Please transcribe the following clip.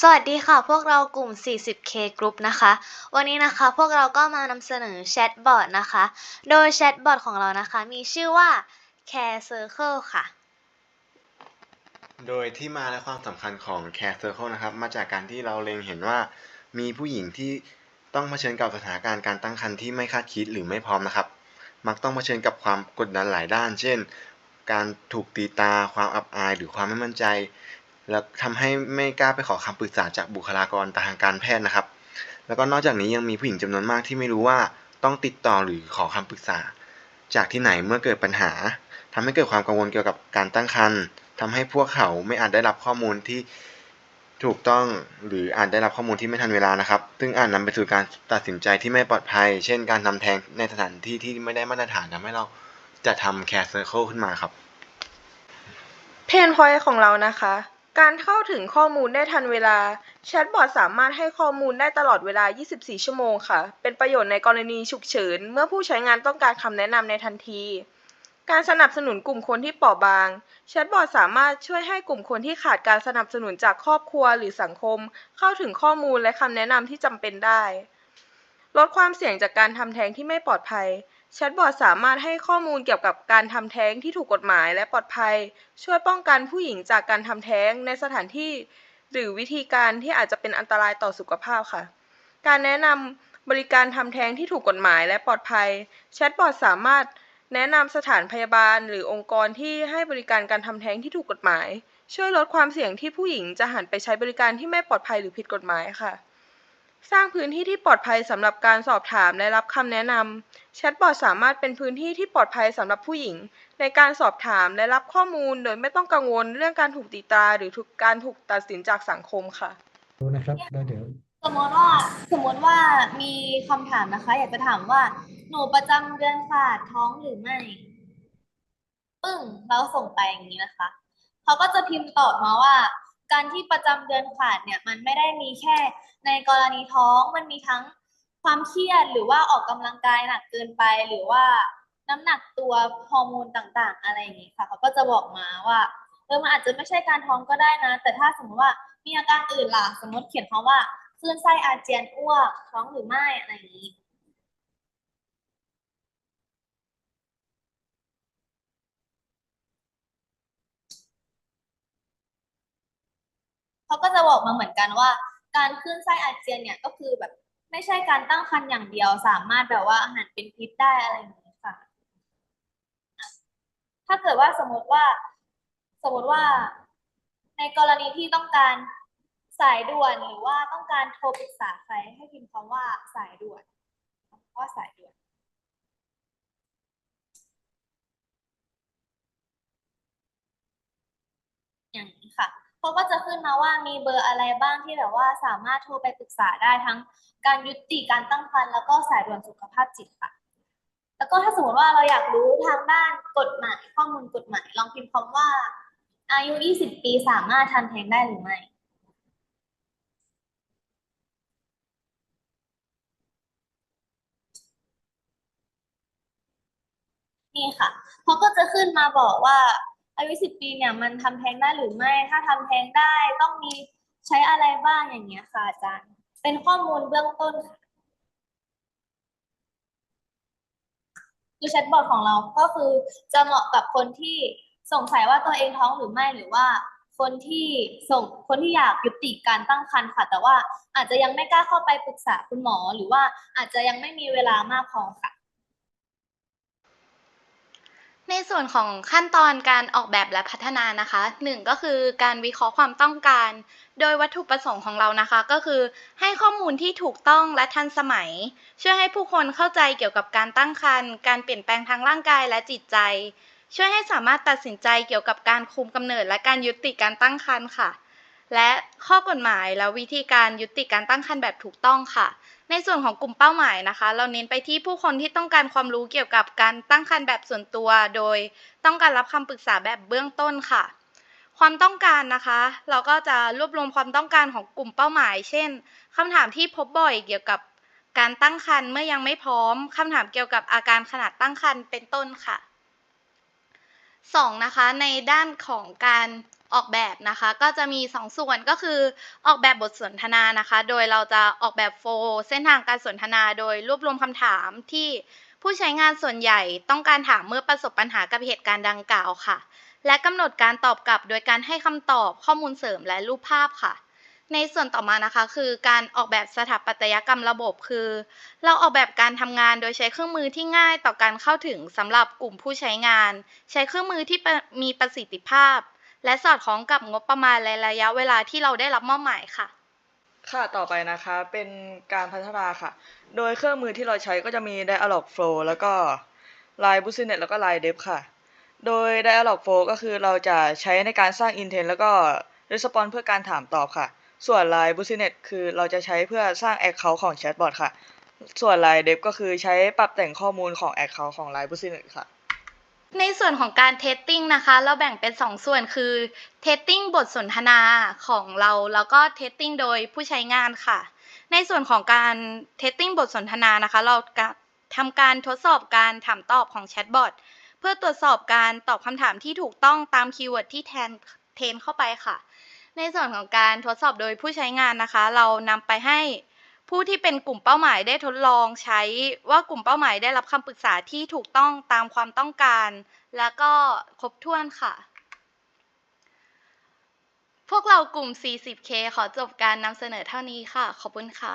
สวัสดีค่ะ พวกเรากลุ่ม 40K Group นะคะ วันนี้นะคะพวกเราก็มานำเสนอแชทบอทนะคะ โดยแชทบอทของเรานะคะ มีชื่อว่า Care Circle ค่ะ โดยที่มาและความสำคัญของ Care Circle นะครับ มาจากการที่เราเล็งเห็นว่ามีผู้หญิงที่ต้องเผชิญกับสถานการณ์การตั้งครรภ์ที่ไม่คาดคิดหรือไม่พร้อมนะครับ มักต้องเผชิญกับความกดดันหลายด้าน เช่น การถูกตีตา ความอับอาย หรือความไม่มั่นใจ แล้วทำให้ไม่กล้าไปขอคำปรึกษาจากบุคลากรทางการแพทย์นะครับ แล้วก็นอกจากนี้ยังมีผู้หญิงจำนวนมากที่ไม่รู้ว่าต้องติดต่อหรือขอคำปรึกษา จากที่ไหนเมื่อเกิดปัญหาทำให้เกิดความกังวลเกี่ยวกับการตั้งครรภ์ทำให้พวกเขาไม่อาจได้รับข้อมูลที่ถูกต้องหรืออาจได้รับข้อมูลที่ไม่ทันเวลานะครับ ซึ่งอาจนำไปสู่การตัดสินใจที่ไม่ปลอดภัย เช่น การทำแท้งในสถานที่ที่ไม่ได้มาตรฐานทำให้เราจะทำ Care Circle ขึ้นมาครับ เพนพอยของเรานะคะ การเข้าถึงข้อมูลได้ทันเวลา แชทบอทสามารถให้ข้อมูลได้ตลอดเวลา 24 ชั่วโมงค่ะ เป็นประโยชน์ในกรณีฉุกเฉิน เมื่อผู้ใช้งานต้องการคำแนะนำในทันที การสนับสนุนกลุ่มคนที่เปราะบาง แชทบอทสามารถช่วยให้กลุ่มคนที่ขาดการสนับสนุนจากครอบครัวหรือสังคม เข้าถึงข้อมูลและคำแนะนำที่จำเป็นได้ ลดความเสี่ยงจากการทำแท้งที่ไม่ปลอดภัย แชทบอทสามารถให้ข้อมูลเกี่ยวกับการทำแท้งที่ถูกกฎหมายและปลอดภัย ช่วยป้องกันผู้หญิงจากการทำแท้งในสถานที่ หรือวิธีการที่อาจจะเป็นอันตรายต่อสุขภาพค่ะ การแนะนำบริการทำแท้งที่ถูกกฎหมายและปลอดภัย แชทบอทสามารถแนะนำสถานพยาบาล หรือองค์กรที่ให้บริการการทำแท้งที่ถูกกฎหมาย ช่วยลดความเสี่ยงที่ผู้หญิงจะหันไปใช้บริการที่ไม่ปลอดภัยหรือผิดกฎหมายค่ะ สร้างพื้นที่ที่ปลอดภัยสำหรับการสอบถามและรับคำแนะนำแชทบอทสามารถเป็นพื้นที่ที่ปลอดภัยสำหรับผู้หญิง ในการสอบถามและรับข้อมูล โดยไม่ต้องกังวลเรื่องการถูกตีตราหรือถูกการถูกตัดสินจากสังคมค่ะรู้นะครับแล้วเดี๋ยวสมมติว่าสมมติว่ามีคำถามนะคะ อยากจะถามว่า หนูประจำเดือนขาดท้องหรือไม่ปึ้งเราส่งไปอย่างนี้นะคะเขาก็จะพิมพ์ตอบมาว่า การที่ประจำเดือนขาดเนี่ยมันไม่ได้มีแค่ในกรณีท้องมันมีทั้งความเครียดหรือว่าออกกำลังกายหนักเกินไปหรือว่าน้ำหนักตัวฮอร์โมนต่างๆ อะไรอย่างนี้ค่ะเขาก็จะบอกมาว่าเออมันอาจจะไม่ใช่การท้องก็ได้นะ แต่ถ้าสมมติว่ามีอาการอื่นล่ะสมมติเขียนคำว่าคลื่นไส้อาเจียนอ้วกท้องหรือไม่อะไรอย่างนี้ เขา ก็จะบอกมาเหมือนกันว่า การคลื่นไส้อาเจียนเนี่ยก็คือแบบไม่ใช่การตั้งครรภ์อย่างเดียวสามารถแบบว่าอาหารเป็นพิษได้อะไรอย่างนี้ค่ะอะ ถ้าเกิดว่าสมมติว่าสมมติว่าในกรณีที่ต้องการสายด่วนหรือว่าต้องการโทรปรึกษาใครให้พิมพ์คำว่าสายด่วนว่าสายด่วนอย่างนี้ค่ะ เขาก็จะขึ้นมาว่ามีเบอร์อะไรบ้างที่แบบว่าสามารถโทรไปปรึกษาได้ทั้งการยุติการตั้งครรภ์แล้วก็สายด่วนสุขภาพจิตค่ะ แล้วก็ถ้าสมมติว่าเราอยากรู้ทางด้านกฎหมายข้อมูลกฎหมาย ลองพิมพ์คำว่า อายุ 20 ปีสามารถทำแท้งได้หรือไม่นี่ค่ะเขาก็จะขึ้นมาบอกว่า อายุสิบปีเนี่ยมันทำแท้งได้หรือไม่ ถ้าทำแท้งได้ต้องมีใช้อะไรบ้างอย่างเงี้ยค่ะอาจารย์ เป็นข้อมูลเบื้องต้นค่ะคือแชทบอทของเราก็คือจะเหมาะกับคนที่สงสัยว่าตัวเองท้องหรือไม่หรือว่าคนที่ส่งคนที่อยากยุติการตั้งครรภ์ค่ะ แต่ว่าอาจจะยังไม่กล้าเข้าไปปรึกษาคุณหมอ หรือว่าอาจจะยังไม่มีเวลามากพอค่ะ ใน ส่วนของขั้นตอนการออกแบบและพัฒนานะคะหนึ่งก็คือการวิเคราะห์ความต้องการ โดยวัตถุประสงค์ของเรานะคะ ก็คือให้ข้อมูลที่ถูกต้องและทันสมัย ช่วยให้ผู้คนเข้าใจเกี่ยวกับการตั้งครรภ์การเปลี่ยนแปลงทางร่างกายและจิตใจ ช่วยให้สามารถตัดสินใจเกี่ยวกับการคุมกำเนิดและการยุติการตั้งครรภ์ค่ะ และข้อกฎหมายและวิธีการยุติการตั้งครรภ์แบบถูกต้องค่ะ ในส่วนของกลุ่มเป้าหมายนะคะ เราเน้นไปที่ผู้คนที่ต้องการความรู้เกี่ยวกับการตั้งครรภ์แบบส่วนตัว โดยต้องการรับคำปรึกษาแบบเบื้องต้นค่ะ ความต้องการนะคะ เราก็จะรวบรวมความต้องการของกลุ่มเป้าหมาย เช่นคำถามที่พบบ่อยเกี่ยวกับการตั้งครรภ์เมื่อยังไม่พร้อมคำถามเกี่ยวกับอาการขนาดตั้งครรภ์เป็นต้นค่ะสองนะคะในด้านของการ ออกแบบนะคะ ก็จะมี 2 ส่วนก็คือออกแบบบทสนทนานะคะ โดยเราจะออกแบบโฟล์เส้นทางการสนทนา โดยรวบรวมคำถามที่ผู้ใช้งานส่วนใหญ่ต้องการถามเมื่อประสบปัญหากับเหตุการณ์ดังกล่าวค่ะ และกำหนดการตอบกลับ โดยการให้คำตอบข้อมูลเสริมและรูปภาพค่ะในส่วนต่อมานะคะคือการออกแบบสถาปัตยกรรมระบบคือ เราออกแบบการทำงานโดยใช้เครื่องมือที่ง่ายต่อการเข้าถึงสำหรับกลุ่มผู้ใช้งาน ใช้เครื่องมือที่มีประสิทธิภาพ และสอดคล้องกับงบประมาณและระยะเวลาที่เราได้รับมอบหมายค่ะ ค่ะต่อไปนะคะเป็นการพัฒนาค่ะ โดยเครื่องมือที่เราใช้ก็จะมี Dialog Flow แล้วก็ Line Business แล้วก็ Line Dev ค่ะ โดย Dialog Flow ก็คือเราจะใช้ในการสร้าง Intent แล้วก็ Response เพื่อการถามตอบค่ะ ส่วน Line Business คือเราจะใช้เพื่อสร้าง Account ของ Chatbot ค่ะ ส่วน Line Dev ก็คือใช้ปรับแต่งข้อมูลของ Account ของ Line Business ค่ะ ในส่วนของการเทสติ้งนะคะ เราแบ่งเป็น 2 ส่วนคือเทสติ้งบทสนทนาของเรา แล้วก็เทสติ้งโดยผู้ใช้งานค่ะ ในส่วนของการเทสติ้งบทสนทนานะคะ เราทำการทดสอบการถามตอบของแชทบอทเพื่อตรวจสอบการตอบคำถามที่ถูกต้องตามคีย์เวิร์ดที่แทนเทนเข้าไปค่ะ ในส่วนของการทดสอบโดยผู้ใช้งานนะคะ เรานำไปให้ ผู้ที่เป็นกลุ่มเป้าหมายได้ทดลองใช้ว่ากลุ่มเป้าหมายได้รับคำปรึกษาที่ถูกต้องตามความต้องการ แล้วก็ครบถ้วนค่ะ พวกเรากลุ่ม 40K ขอจบการนำเสนอเท่านี้ค่ะ ขอบคุณค่ะ